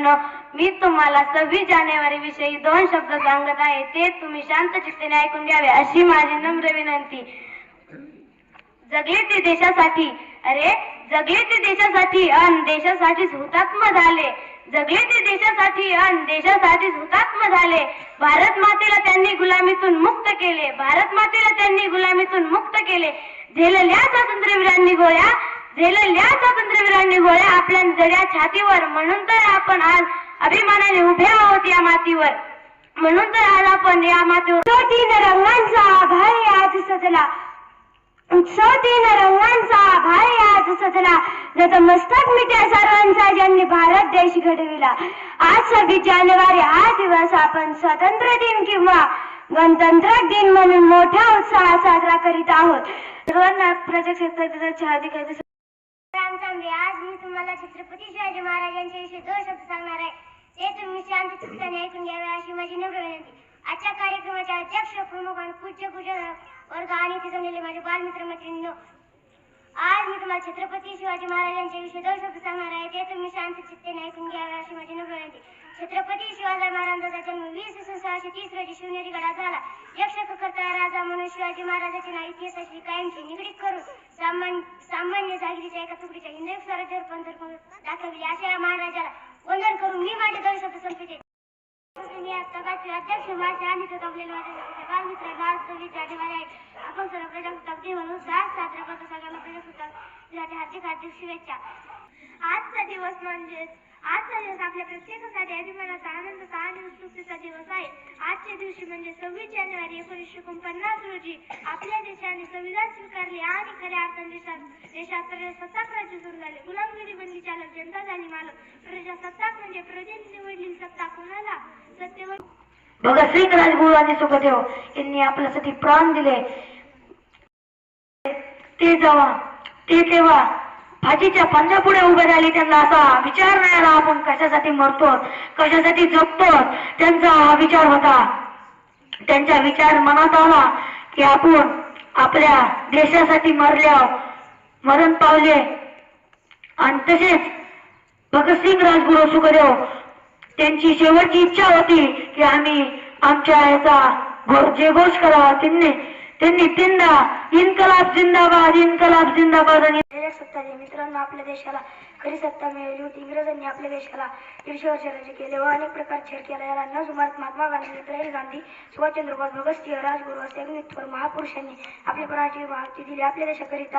मित्रांनो मी तुम्हाला सव्वीस जानेवारी विषयी दोन शब्द सांगत आहे. ते तुम्ही शांत चित्तेने ऐकून घ्यावे अशी माझी नम्र विनंती. जगले ते देशासाठी अरे जगले ते देशासाठी अन देशासाठीच हुतात्मा झाले. जगले ते देशासाठी अन देशासाठीच हुतात्मा झाले. भारत मातेला त्यांनी गुलामीतून मुक्त केले. भारत मातेला त्यांनी गुलामीतून मुक्त केले. झेलल्या स्वातंत्र्यवीरांनी गोळ्या. झेलल्या स्वातंत्र्यवीरांनी गोळ्या आपल्या जड्या छातीवर. म्हणून तर आपण आज अभिमानाने उभे आहोत या मातीवर. म्हणून तर आज आपण या मातीवर तीन रंगांचा आभाळ आज सजला. उत्सव तीन रंगांचा आभाळ आज सजला. ज्याचा मस्तक मिट्या सर्वांचा ज्यांनी भारत देश घडविला. आज सव्वीस जानेवारी हा दिवस आपण स्वातंत्र्य दिन किंवा गणतंत्र दिन म्हणून मोठ्या उत्साहात साजरा करीत आहोत. सर्वांना प्रजासत्ताक दिनाच्या हार्दिक हार्दिक रामचांदे आज मी तुम्हाला छत्रपती शिवाजी महाराजांच्या विषयी दोन शब्द सांगणार आहे. ते तुम्ही शांत चित्ताने ऐकून घ्यावे अशी माझी नम्र विनंती. आजच्या कार्यक्रमाच्या अध्यक्ष प्रमुख आणि पूज्य पूजा वर्ग आणि तिथे जमलेले माझे बालमित्र मैत्रिणींनो आज मी तुम्हाला छत्रपती शिवाजी महाराजांच्या विषयी दोन शब्द सांगणार आहे. ते तुम्ही शांत चित्तेने ऐकून घ्यावे अशी माझी नम्र विनंती. छत्रपती शिवाजी महाराजांचा जन्म वीस इसवी सहाशे तीस रोजी शिवनेरी गडात झाला. यक्षक करता राजा म्हणून शिवाजी महाराजांचे नाव इतिहासाशी कायमची निगडीत करून सामान्य सामान्य जागिरीच्या एका तुकडीच्या हिंदवी स्वराज्यावर पंथर करून दाखवली अशा या महाराजाला वंदन करून मी माझे दोन शब्द संपते मी आता पाचवी अध्यक्ष माझे आणि तो जमलेले माझे बालमित्र आज सव्वीस जानेवारी आहे आपण सर्व प्रजासत्ताक दिन म्हणून सात साजरा करतो. सगळ्यांना प्रजासत्ताक दिनाच्या हार्दिक हार्दिक शुभेच्छा. आजचा दिवस म्हणजेच आजचा दिवस आपल्या प्रत्येकासाठी अभिमानाचा आनंदाचा आणि उत्सुकतेचा दिवस आहे. आजच्या दिवशी म्हणजे सव्वीस जानेवारी एकोणीसशे एकोणपन्नास रोजी आपल्या देशाने संविधान स्वीकारले आणि खऱ्या अर्थाने देशात देशात प्रजासत्ताक राज्य सुरू झाले. गुलामगिरी बनली चालक जनता झाली मालक. प्रजासत्ताक म्हणजे प्रजेने निवडलेली सत्ता कोणाला? सत्तेवर भगतसिंग राजगुरू आणि सुखदेव यांनी आपल्यासाठी प्राण दिले. ते जावा ते तेव्हा फाशीच्या पंजापुढे उभे राहिले त्यांना असा विचार नाही आला आपण कशासाठी मरतो कशासाठी जगतो त्यांचा हा विचार होता. त्यांचा विचार मनात आला की आपण आपल्या देशासाठी मरल्या मरण पावले. आणि तसेच भगतसिंग राजगुरू सुखदेव त्यांची शेवटची इच्छा होती की आम्ही आमच्या याचा घो- जे घोष करावा. त्यांनी त्यांनी तीनदा इन्कलाब जिंदाबाद इन्कलाब जिंदाबाद. आणि सत्ता मित्रांनो आपल्या देशाला खरी सत्ता मिळाली होती. इंग्रजांनी आपल्या देशाला दीडशे वर्ष राज्य केले व अनेक प्रकार छेड केला. याला न जुमानत महात्मा गांधी इंदिरा गांधी सुभाषचंद्र बोस भगतसिंह राजगुरू असे अग्नित्वर महापुरुषांनी आपल्या प्राणाची माहिती दिली. आपल्या देशाकरिता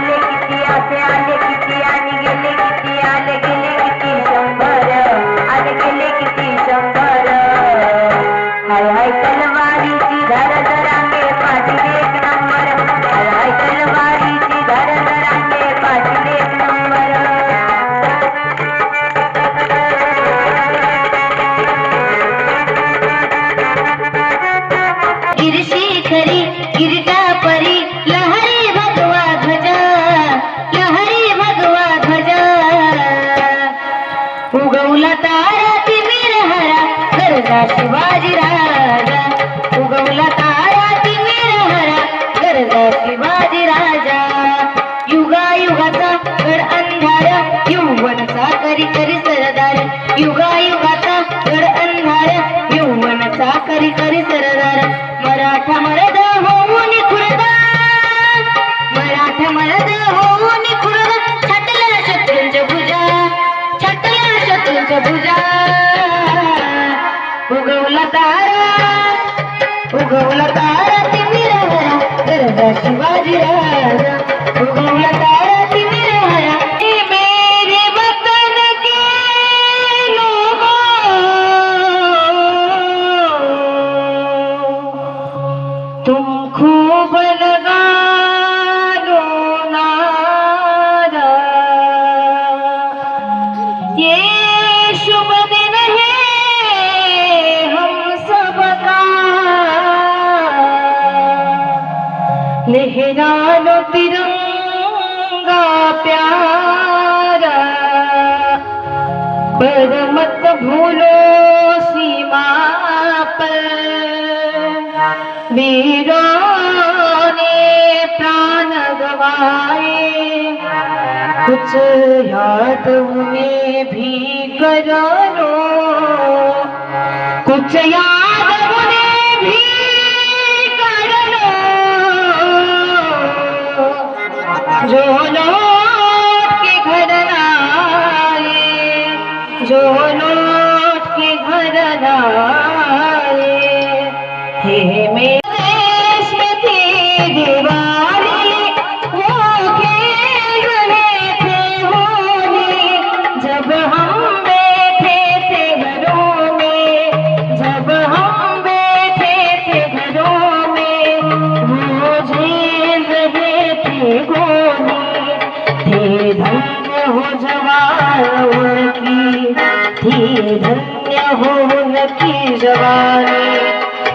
रेरे वतन कम ख़ूब भूलो सीमा पर वीरों ने प्राण गवाए। कुछ याद में भी करो कुछ याद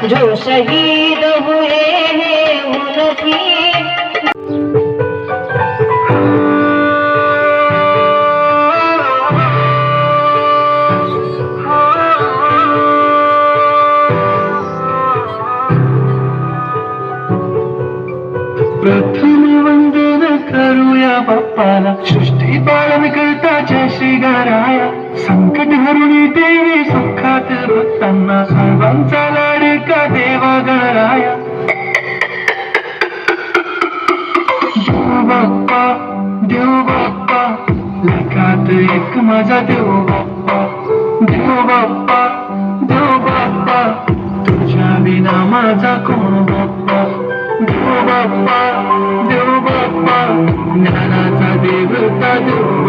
जो शहीद हुए हैं उनकी त्यांना सर्वांचा लाडका देवा गणराया देव बाप्पा देव बाप्पा लेखात एक माझा देव बाप्पा देव बाप्पा देव बाप्पा तुझ्या विना माझा कोण बाप्पा? देव बाप्पा देव बाप्पा ज्ञानाचा देवता देव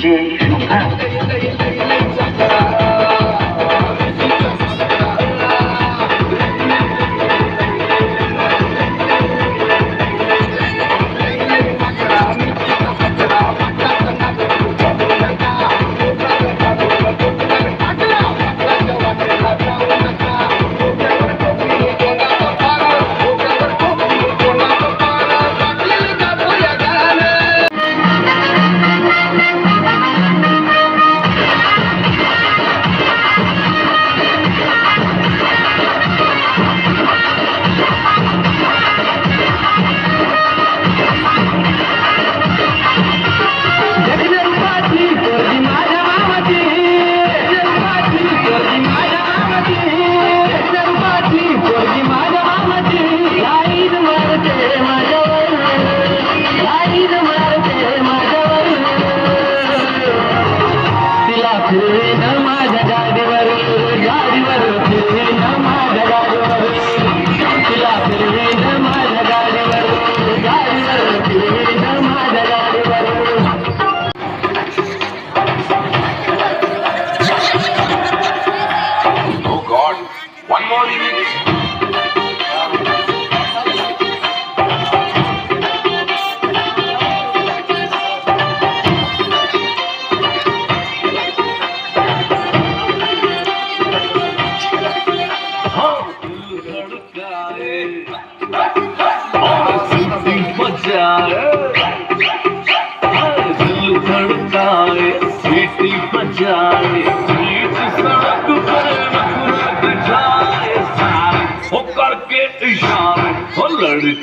DJ Chopin.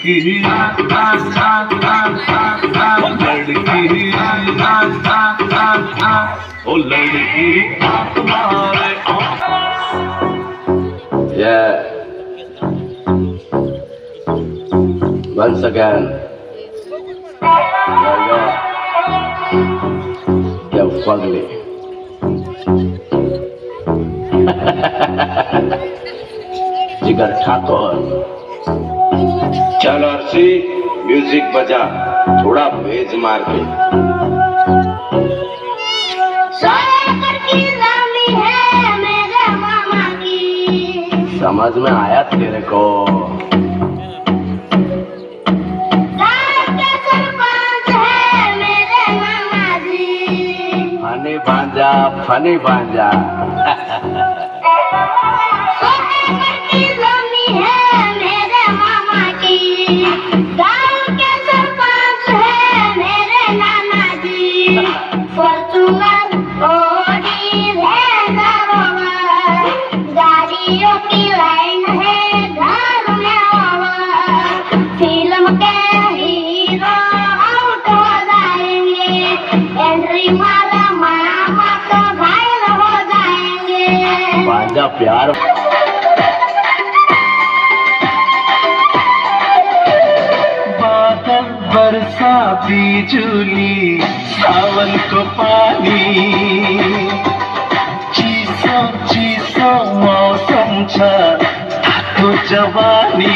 लड़की हो लड़की ओ लड़की तुम्हारे Yeah. Once again. There you go. You fugly. जिगर ठाकुर चल अर्शी म्यूजिक बजा. थोड़ा बेज मार के है समझ में आया तेरे को. है फनी भांजा फनी भांजा মুছা থাকো জবানী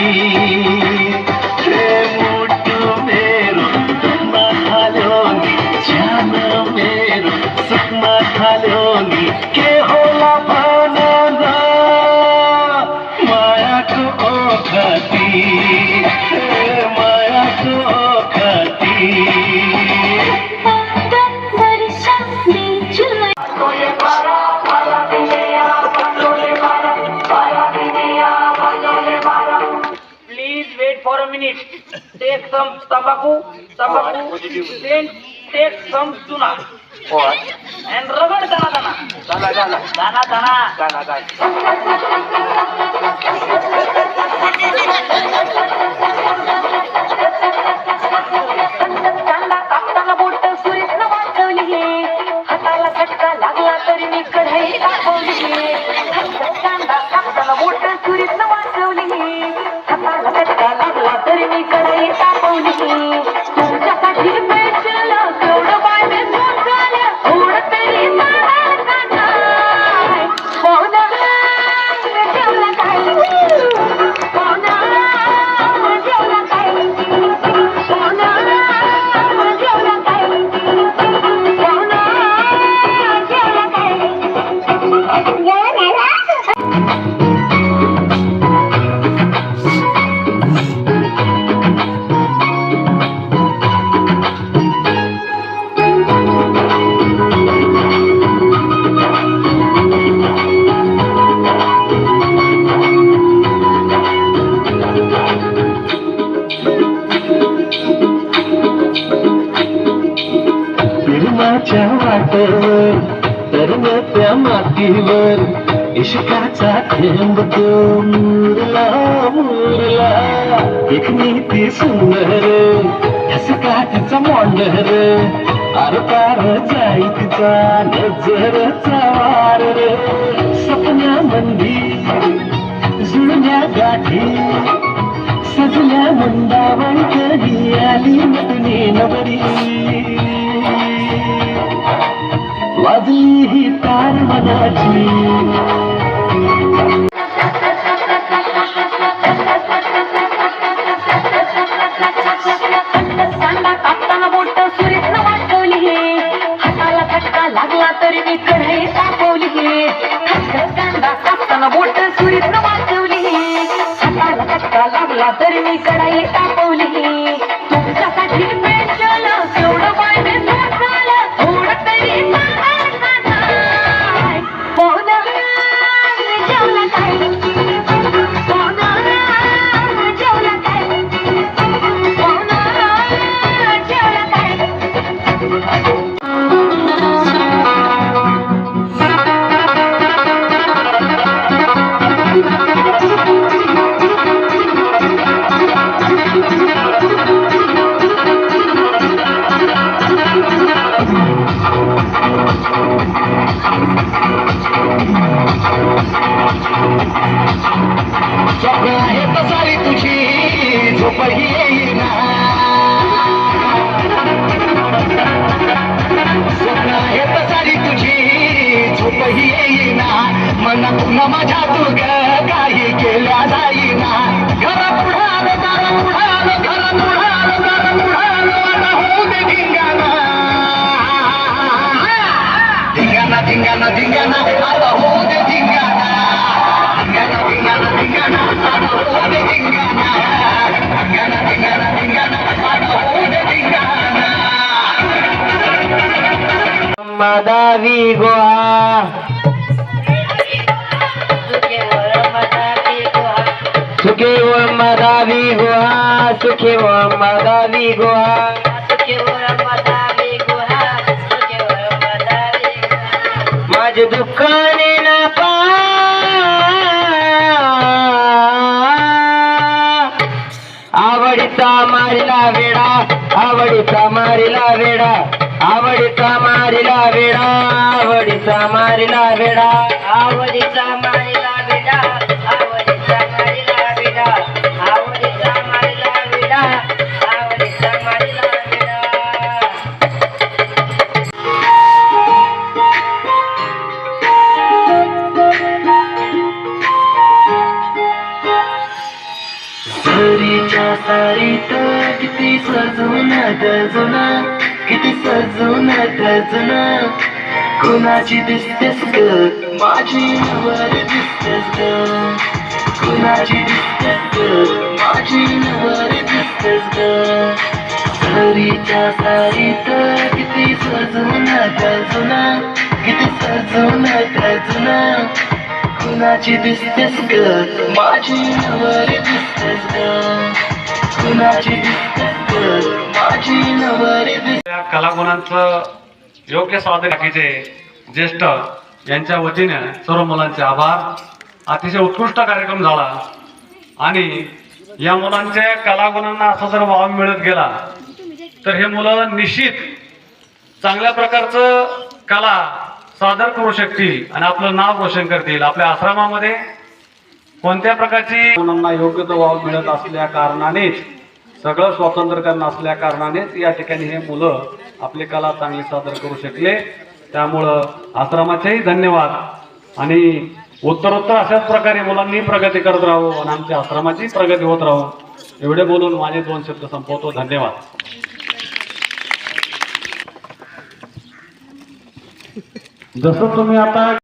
some tobacco, tobacco, then take some tuna. And ragad dana dana. Dana dana. Dana dana. फिरण्याच्या सर्व त्या मातीवर इश्काचा थेंब तो मुरला मुरला. एक नीती सुंदर ठसकाठचा मोंडर आरपार जाई तिचा नजरचा वार सपन्या मंदी जुळण्या गाठी सजल्या मुंडावर कधी आली नटली नवरी. वाजली ही तार मनाची. कापताना हे. लागला तरी मी कढई तापवली हे. कांदा कापताना बोट सुरीत वाजवली हे. हाताला झटका लागला तरी मी कढई तापवली धिंगाना। धिंगाना आता हो दे धिंगाना। गोआ। सुखे व मदावी गोहा सुखे व मदावी गोहा माझे दुःखाने ना पा आवडीचा मारिला वेडा आवडीचा मारिला वेडा. आवडीचा मारिला वेडा आवडीचा मारिला वेडा. आवडीचा सजून गजुना किती सजून गजुना कुणाची दिसतेस ग? माझी नवर दिसतेस ग. कुणाची दिसतेस ग? माझी नवर दिसतेस ग. सरीच्या सारीत किती सजून गजुना किती सजून गजुना कुणाची दिसतेस ग? माझी नवर दिसतेस ग. कलागुणांचं योग्य साधन बाकीचे ज्येष्ठ यांच्या वतीने सर्व मुलांचे आभार. अतिशय उत्कृष्ट कार्यक्रम झाला. आणि या मुलांच्या कलागुणांना असा जर वाव मिळत गेला तर हे मुलं निश्चित चांगल्या प्रकारचं कला सादर करू शकतील आणि आपलं नाव रोशन करतील. आपल्या आश्रमामध्ये कोणत्या प्रकारची मुलांना योग्य तो वाव मिळत असल्या कारणानेच सगळं स्वातंत्र्य त्यांना असल्या कारणानेच या ठिकाणी हे मुलं आपली कला चांगली सादर करू शकले. त्यामुळं आश्रमाचेही धन्यवाद. आणि उत्तरोत्तर अशाच प्रकारे मुलांनी प्रगती करत राहू आणि आमच्या आश्रमाची प्रगती होत राहू. एवढे बोलून माझे दोन शब्द संपवतो. धन्यवाद. जसं तुम्ही आता